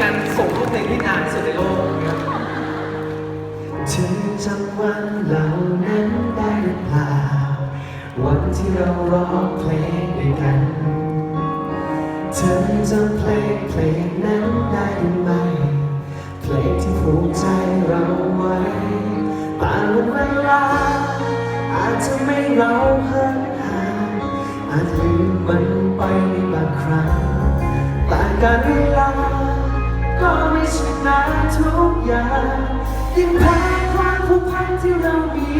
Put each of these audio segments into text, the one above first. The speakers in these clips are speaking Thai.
การส่งทุกเพลงที่นานที่สุดในโลกนะครับเธอจำวันเหล่านั้นได้หรือเปล่า วันที่เราร้องเพลงด้วยกันเธอจำเพลงเพลงนั้นได้หรือไม่เพลงที่ผูกใจเราไว้บางวันเวลา อาจจะไม่เราเพิ่งห่างอาจลืมมันไปในบางครั้งแต่การเวลา ก็ไม่ชนะทุกอย่างยิ่งแพ้ความผูกพันที่เรามี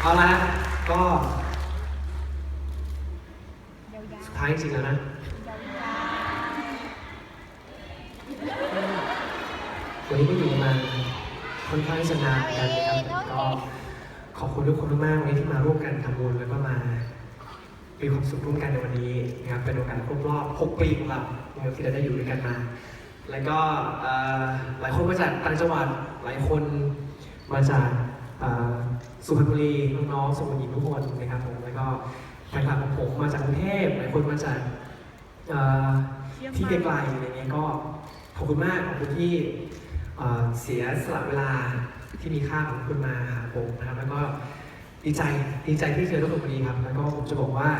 เอาละก็ สุดท้ายจริงๆแล้วนะ วันนี้ก็อยู่มาค่อนข้างที่จะนานเหมือนกันนะครับแต่ก็ขอบคุณทุกคนมากๆวันนี้ที่มาร่วมกันทำบุญแล้วก็มามีความสุขร่วมกันในวันนี้นะครับเป็นโอกาสครบรอบ 6 ปีของเรานะครับที่เราได้อยู่ด้วยกันมา แล้วก็เอ่อหลายคนมาจากต่างจังหวัดหลายคนมาจากเอ่อ สุพรรณบุรีน้องๆสุพรรณบุรีทุกคนนะครับผมแล้วก็แฟนคลับของผมมาจากกรุงเทพหลายคนมาจากที่ไกลๆอะไรเงี้ยก็ขอบคุณมากขอบคุณที่เสียสละเวลาที่มีค่าของคุณมาหาผมนะครับ แล้วก็ดีใจดีใจที่เจอทุกคนวันนี้ครับ แล้วก็ผมจะบอกว่า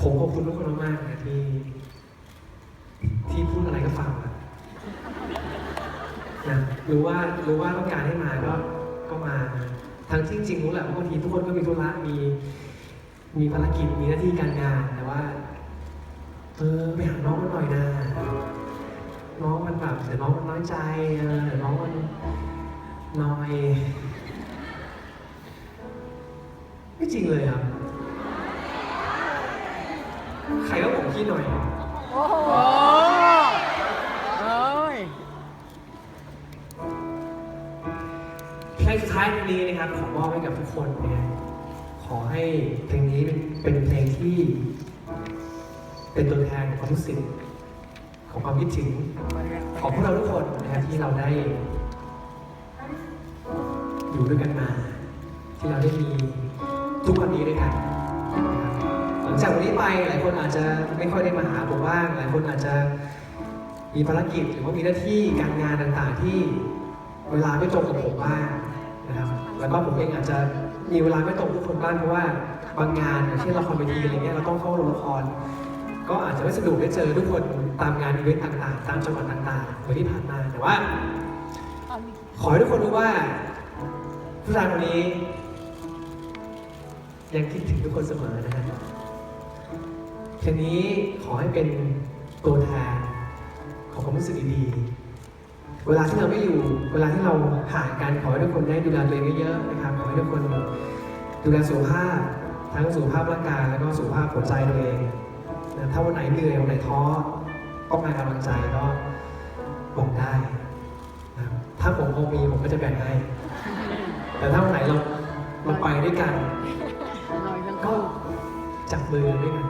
ผมขอบคุณทุกคนมากๆนะที่ที่พูดอะไรก็ฟังนะ รู้ว่ารู้ว่าต้องการให้มาก็ก็มา ทั้งที่จริงรู้แหละว่าบางทีทุกคนก็มีธุระมี มีภารกิจมีหน้าที่การงานแต่ว่าเออไปหาน้องมันหน่อยนะน้องมันแบบเดี๋ยวน้องมันน้อยใจเออเดี๋ยวน้องมันน้อยไม่จริงเลยครับใครก็ผมพี่หน่อย โอ้โห ลงสุดท้ายเพลงนี้นะครับขอมอบให้กับทุกคนเนี่ยขอให้เพลงนี้เป็นเป็นเพลงที่ เป็นตัวแทนของความรู้สึกของความคิดถึงของพวกเราทุกคนนะครับที่เราได้ อยู่ด้วยกันมา ที่เราได้มีทุกวันนี้ด้วยกันนะครับหลังจากวันนี้ไปหลายคนอาจจะไม่ค่อยได้มาหาผมบ้างหลายคนอาจจะมีภารกิจหรือว่ามีหน้าที่การงานต่างๆที่เวลาไม่ตรงกับผมบ้าง นะครับแล้วก็ผมเองอาจจะมีเวลาไม่ตรงทุกคนบ้างเพราะว่าบางงานอย่างเช่นละครเวทีอะไรเงี้ยเราต้องเข้าโรงละคร ก็อาจจะไม่สะดวกได้เจอทุกคนตามงานอีเวนต์ต่างๆ ตามจังหวัดต่างๆเหมือนที่ผ่านมาแต่ว่า ขอให้ทุกคนรู้ว่าผู้ชายคนนี้ ยังคิดถึงทุกคนเสมอนะฮะเพลงนี้ขอให้เป็นตัวแทนของความรู้สึกดีๆ เวลาที่เราไม่อยู่ เวลาที่เราห่างกันขอให้ทุกคนได้ดูแลตัวเองเยอะๆนะครับ ขอให้ทุกคนดูแลสุขภาพ ทั้งสุขภาพร่างกายแล้วก็สุขภาพหัวใจตัวเองนะถ้าวันไหนเหนื่อยวันไหนท้อต้องการกำลังใจก็บอกได้นะถ้าผมคงมีผมก็จะแบ่งให้ แต่ถ้าวันไหนเราเราไปด้วยกัน ก็จับมือด้วยกัน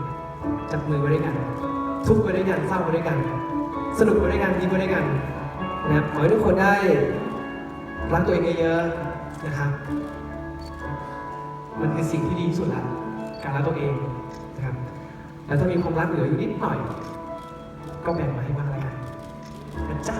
จับมือไว้ด้วยกัน ทุกข์ไปด้วยกันเศร้าไปด้วยกัน สนุกไปด้วยกันยิ้มไปด้วยกัน นะครับขอให้ทุกคนได้รักตัวเองเยอะๆนะครับ มันคือสิ่งที่ดีที่สุดละการรักตัวเองนะครับ แล้วถ้ามีความรักเหลืออยู่นิดหน่อย ก็แบ่งมาให้บ้างแล้วกันนะจ๊ะ